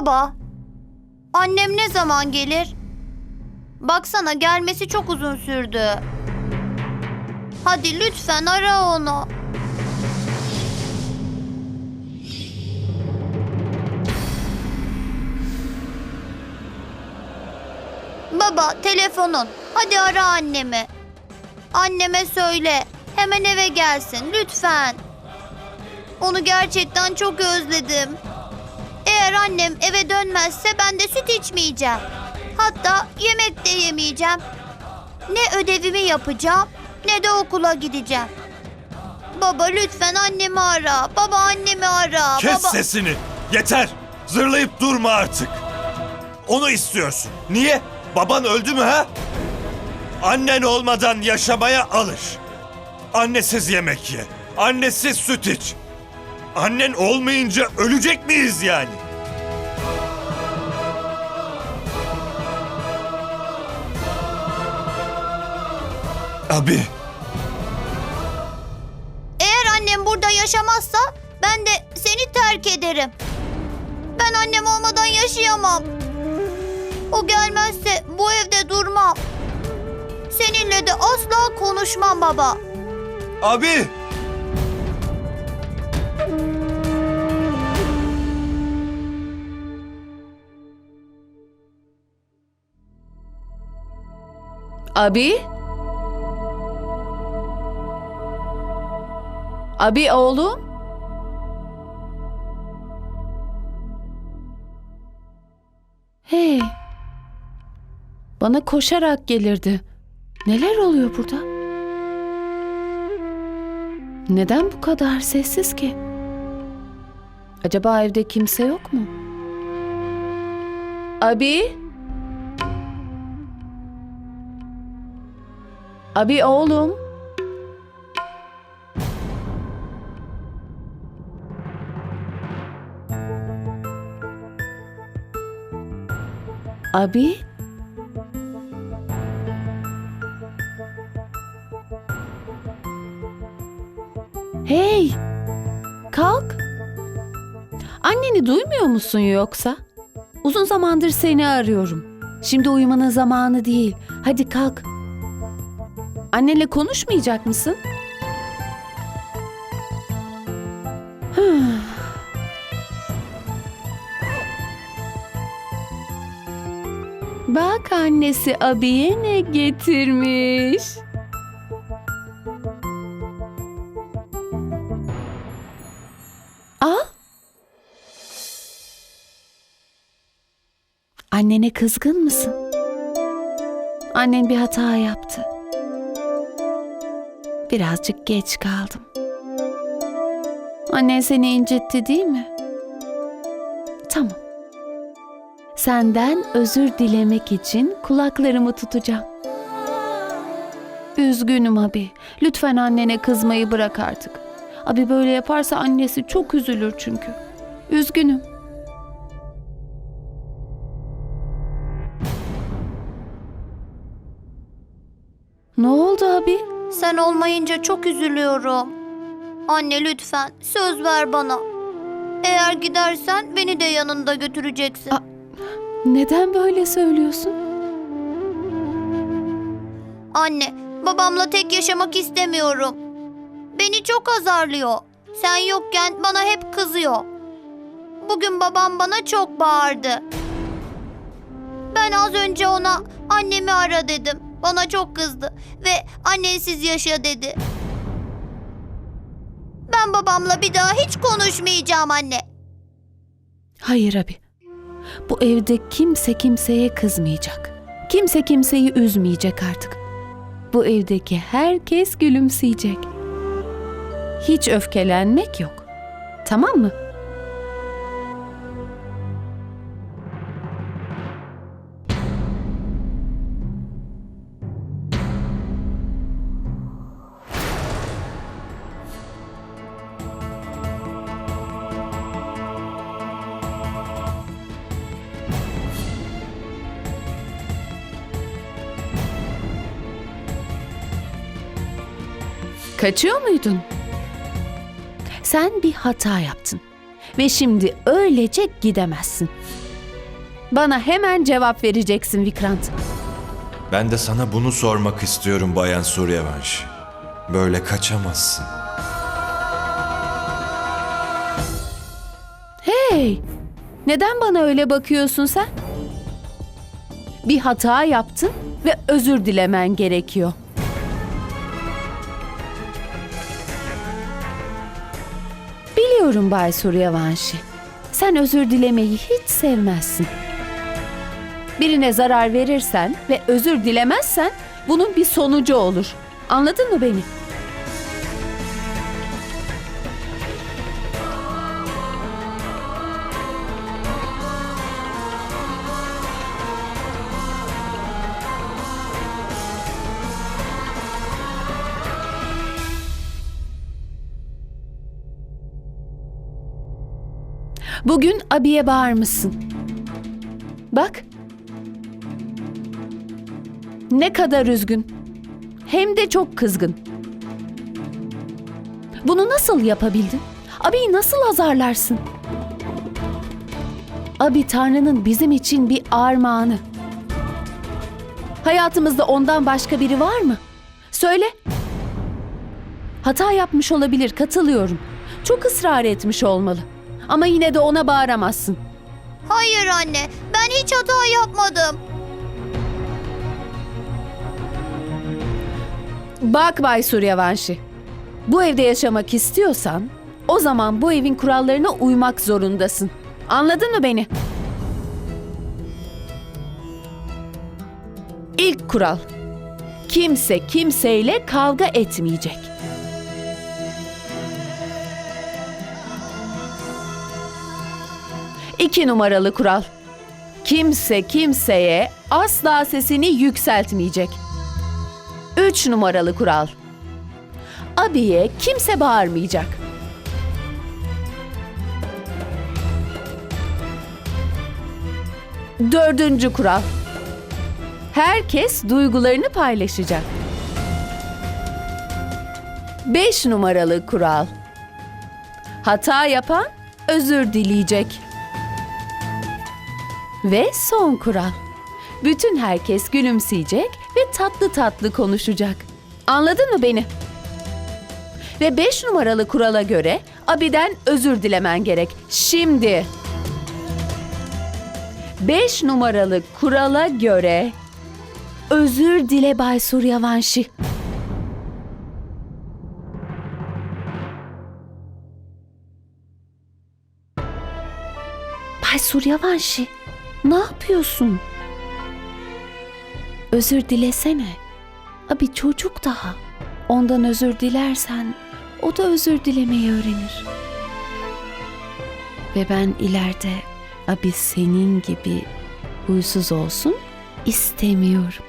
Baba, annem ne zaman gelir? Baksana gelmesi çok uzun sürdü. Hadi lütfen ara onu. Baba, telefonun. Hadi ara annemi. Anneme söyle. Hemen eve gelsin lütfen. Onu gerçekten çok özledim. Eğer annem eve dönmezse ben de süt içmeyeceğim. Hatta yemek de yemeyeceğim. Ne ödevimi yapacağım ne de okula gideceğim. Baba lütfen annemi ara. Baba annemi ara. Kes Baba... sesini. Yeter. Zırlayıp durma artık. Onu istiyorsun. Niye? Baban öldü mü ha? Annen olmadan yaşamaya alış. Annesiz yemek ye. Annesiz süt iç. Annen olmayınca ölecek miyiz yani? Abi, Eğer annem burada yaşamazsa ben de seni terk ederim. Ben annem olmadan yaşayamam. O gelmezse bu evde durmam. Seninle de asla konuşmam baba. abi. Abi? Abi oğlum? Hey. Bana koşarak gelirdi. Neler oluyor burada? Neden bu kadar sessiz ki? Acaba evde kimse yok mu? Abi? Abi oğlum. Abi. Hey. Kalk. Anneni duymuyor musun yoksa? Uzun zamandır seni arıyorum. Şimdi uyumanın zamanı değil. Hadi kalk. Annenle konuşmayacak mısın? Annesi abiye ne getirmiş. Al. Annene kızgın mısın? Annen bir hata yaptı. Birazcık geç kaldım. Annen seni incitti değil mi? Tamam. Senden özür dilemek için kulaklarımı tutacağım. Üzgünüm abi. Lütfen annene kızmayı bırak artık. Abi böyle yaparsa annesi çok üzülür çünkü. Üzgünüm. Ne oldu abi? Sen olmayınca çok üzülüyorum. Anne lütfen söz ver bana. Eğer gidersen beni de yanında götüreceksin. A- Neden böyle söylüyorsun? Anne, babamla tek yaşamak istemiyorum. Beni çok azarlıyor. Sen yokken bana hep kızıyor. Bugün babam bana çok bağırdı. Ben az önce ona annemi ara dedim. Bana çok kızdı ve annesiz yaşa dedi. Ben babamla bir daha hiç konuşmayacağım anne. Hayır abi. Bu evde kimse kimseye kızmayacak. Kimse kimseyi üzmeyecek artık. Bu evdeki herkes gülümseyecek. Hiç öfkelenmek yok. Tamam mı? Kaçıyor muydun? Sen bir hata yaptın. Ve şimdi öylece gidemezsin. Bana hemen cevap vereceksin Vikrant. Ben de sana bunu sormak istiyorum Bayan Suryavanş. Böyle kaçamazsın. Hey! Neden bana öyle bakıyorsun sen? Bir hata yaptın ve özür dilemen gerekiyor. Biliyorum Bay Suryavanşi. Sen özür dilemeyi hiç sevmezsin. Birine zarar verirsen ve özür dilemezsen bunun bir sonucu olur. Anladın mı beni? Bugün abiye bağırmışsın. Bak. Ne kadar üzgün. Hem de çok kızgın. Bunu nasıl yapabildin? Abiyi nasıl azarlarsın? Abi Tanrı'nın bizim için bir armağanı. Hayatımızda ondan başka biri var mı? Söyle. Hata yapmış olabilir, katılıyorum. Çok ısrar etmiş olmalı. Ama yine de ona bağıramazsın. Hayır anne, ben hiç hata yapmadım. Bak Bay Suryavanşi. Bu evde yaşamak istiyorsan o zaman bu evin kurallarına uymak zorundasın. Anladın mı beni? İlk kural. Kimse kimseyle kavga etmeyecek. İki numaralı kural. Kimse kimseye asla sesini yükseltmeyecek. Üç numaralı kural. Abiye kimse bağırmayacak. Dördüncü kural. Herkes duygularını paylaşacak. Beş numaralı kural. Hata yapan özür dileyecek. Ve son kural. Bütün herkes gülümseyecek ve tatlı tatlı konuşacak. Anladın mı beni? Ve 5 numaralı kurala göre Abi'den özür dilemen gerek. Şimdi. 5 numaralı kurala göre özür dile Bay Suryavanşi. Bay Suryavanşi, ne yapıyorsun? Özür dilesene. Abi çocuk daha. Ondan özür dilersen o da özür dilemeyi öğrenir. Ve ben ileride abi senin gibi huysuz olsun istemiyorum.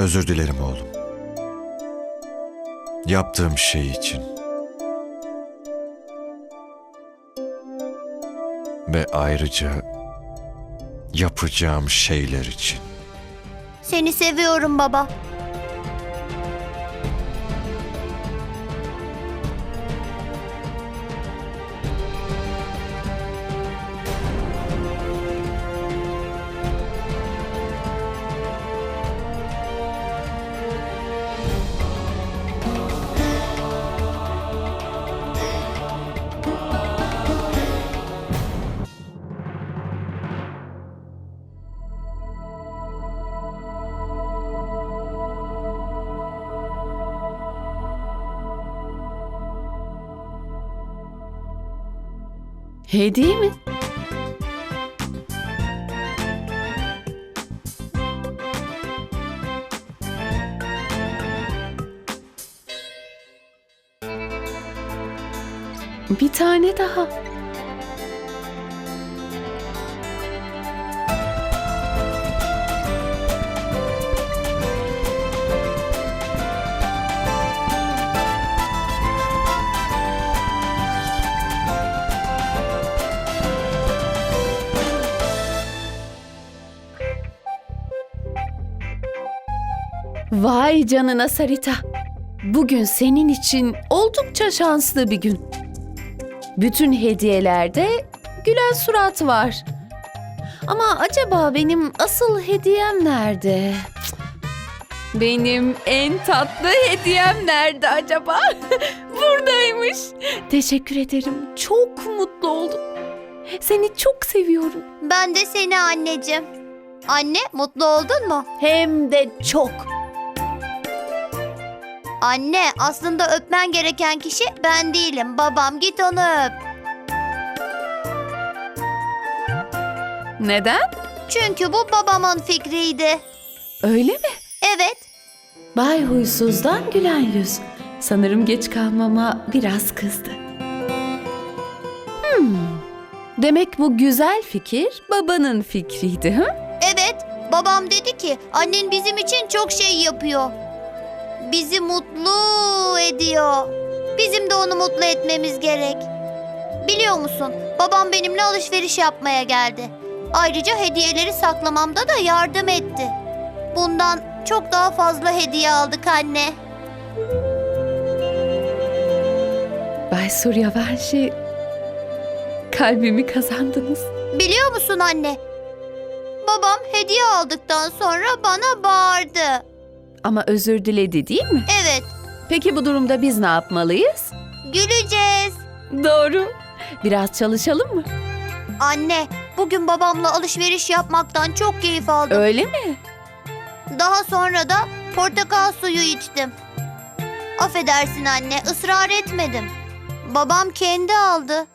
Özür dilerim oğlum. Yaptığım şey için. Ve ayrıca yapacağım şeyler için. Seni seviyorum baba. Hediye mi? Bir tane daha. Vay canına Sarita. Bugün senin için oldukça şanslı bir gün. Bütün hediyelerde gülen surat var. Ama acaba benim asıl hediyem nerede? Benim en tatlı hediyem nerede acaba? Buradaymış. Teşekkür ederim. Çok mutlu oldum. Seni çok seviyorum. Ben de seni anneciğim. Anne mutlu oldun mu? Hem de çok. Anne aslında öpmen gereken kişi ben değilim. Babam git onu öp. Neden? Çünkü bu babamın fikriydi. Öyle mi? Evet. Bay Huysuz'dan gülen yüz. Sanırım geç kalmama biraz kızdı. Hmm. Demek bu güzel fikir babanın fikriydi ha? Evet. Babam dedi ki annen bizim için çok şey yapıyor. Bizi mutlu ediyor. Bizim de onu mutlu etmemiz gerek. Biliyor musun? Babam benimle alışveriş yapmaya geldi. Ayrıca hediyeleri saklamamda da yardım etti. Bundan çok daha fazla hediye aldık anne. Bay Suryavanşi kalbimi kazandınız. Biliyor musun anne? Babam hediye aldıktan sonra bana bağırdı. Ama özür diledi değil mi? Evet, Peki bu durumda biz ne yapmalıyız? güleceğiz. Doğru. Biraz çalışalım mı? Anne, bugün babamla alışveriş yapmaktan çok keyif aldım. Öyle mi? Daha sonra da portakal suyu içtim. Affedersin anne, ısrar etmedim. Babam kendi aldı.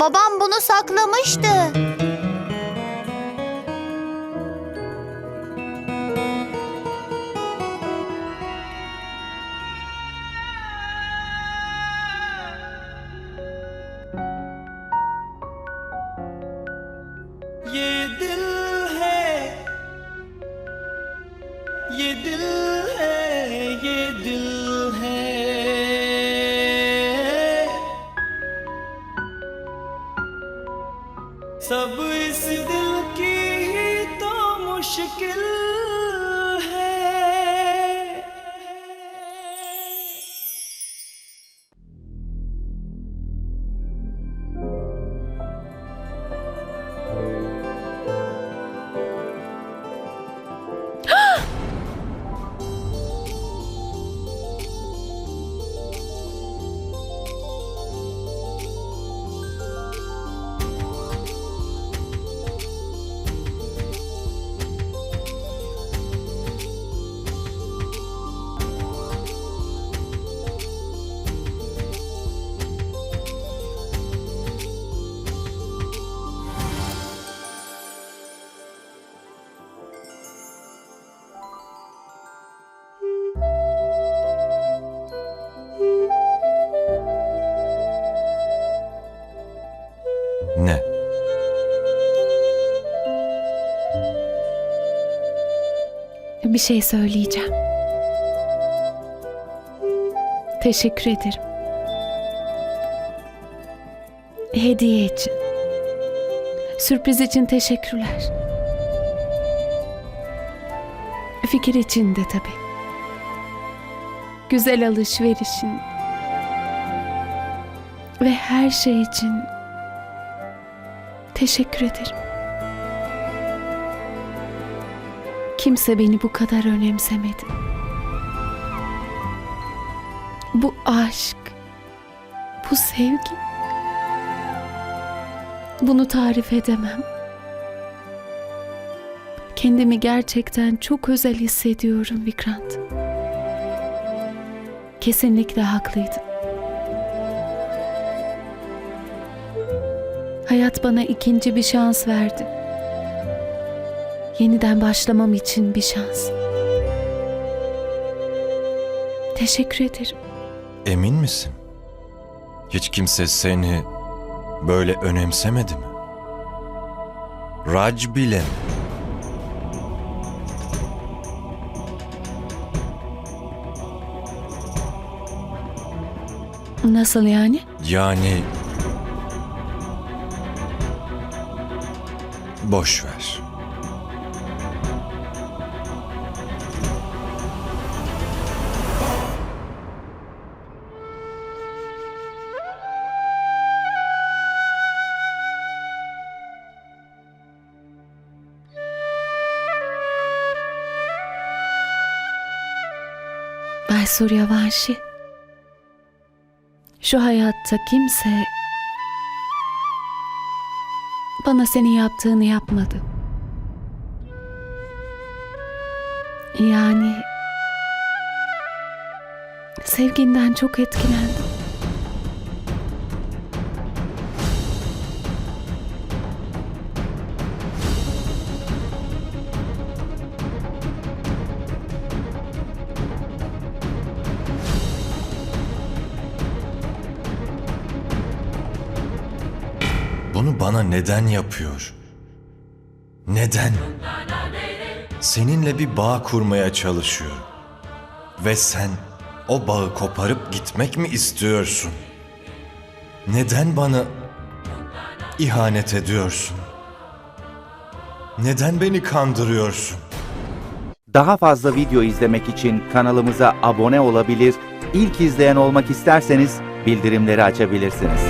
Babam bunu saklamıştı. Bir şey söyleyeceğim. Teşekkür ederim. Hediye için. Sürpriz için teşekkürler. Fikir için de tabii. Güzel alışverişin. Ve her şey için teşekkür ederim. Kimse beni bu kadar önemsemedi. Bu aşk, bu sevgi. Bunu tarif edemem. Kendimi gerçekten çok özel hissediyorum Vikrant. Kesinlikle haklıydın. Hayat bana ikinci bir şans verdi. Yeniden başlamam için bir şans. Teşekkür ederim. Emin misin? Hiç kimse seni böyle önemsemedi mi? Raj bile mi? Nasıl yani? Yani... Boş ver. Suryavanşi. Şu hayatta kimse bana senin yaptığını yapmadı. Yani sevginden çok etkilendim. Bunu bana neden yapıyor? Neden? Seninle bir bağ kurmaya çalışıyor. Ve sen o bağı koparıp gitmek mi istiyorsun? Neden bana ihanet ediyorsun? Neden beni kandırıyorsun? Daha fazla video izlemek için kanalımıza abone olabilir, ilk izleyen olmak isterseniz bildirimleri açabilirsiniz.